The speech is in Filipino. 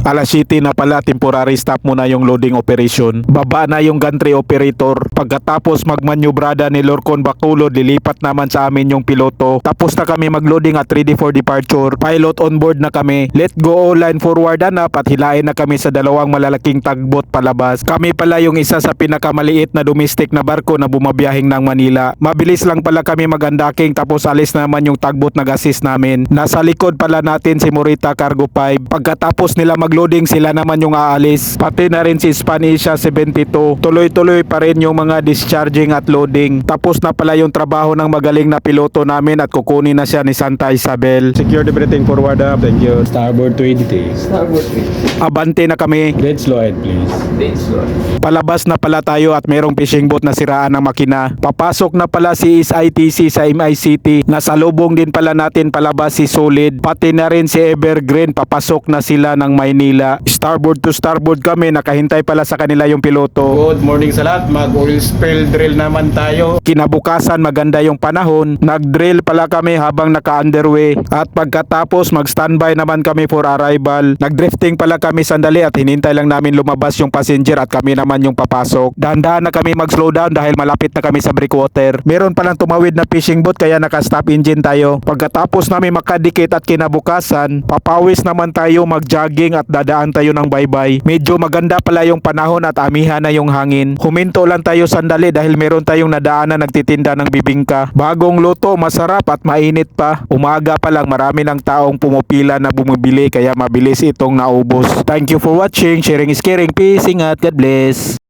Alas 7 na pala, temporary stop muna yung loading operation. Baba na yung gantry operator. Pagkatapos magmanyubrada ni Lorcon Bacolod, lilipat naman sa amin yung piloto. Tapos na kami magloading at ready for departure. Pilot on board na kami. Let go all line forward up at hilain na kami sa dalawang malalaking tagbot palabas. Kami pala yung isa sa pinakamaliit na domestic na barko na bumabiyahing ng Manila. Mabilis lang pala kami magandaking tapos alis na naman yung tagbot na assist namin. Nasa likod pala natin si Morita Cargo 5. Pagkatapos nila magloading sila naman yung aalis. Pati na rin si Spanisha 72. Tuloy-tuloy pa rin yung mga discharging at loading. Tapos na pala yung trabaho ng magaling na piloto namin at kukunin na siya ni Santa Isabel. Secure the everything forward up. Thank you. Starboard 20. Starboard wing. Abante na kami. Dead slow ahead please. Dead slow. Palabas na pala tayo at merong fishing boat na siraan ng makina. Papasok na pala si SITC sa MI City. Nasa lubong din pala natin palabas si Solid. Pati na rin si Evergreen. Papasok na sila ng Maynila. Starboard to starboard kami. Nakahintay pala sa kanila yung piloto. Good morning sa lahat. Mag oil spill drill naman tayo. Kinabukasan maganda yung panahon. Nag-drill pala kami habang naka-underway. At pagkatapos mag-standby naman kami for arrival. Nag-drifting pala kami sandali at hinintay lang namin lumabas yung passenger at kami naman yung papasok. Dahan-dahan na kami mag-slow down dahil malapit na kami sa breakwater. Meron palang tumawid na fishing boat kaya naka-stop engine tayo. Pagkatapos namin makadikit at kinabukasan, papawis naman tayo mag-jogging at dadaan tayo ng bye-bye. Medyo maganda pala yung panahon at amihan na yung hangin. Huminto lang tayo sandali dahil meron tayong nadaan na nagtitinda ng bibingka. Bagong luto, masarap at mainit pa. Umaga pa lang marami ng taong pumupila na bumibili kaya mabilis itong naubos. Thank you for watching. Sharing is caring. Peace. Ingat. God bless.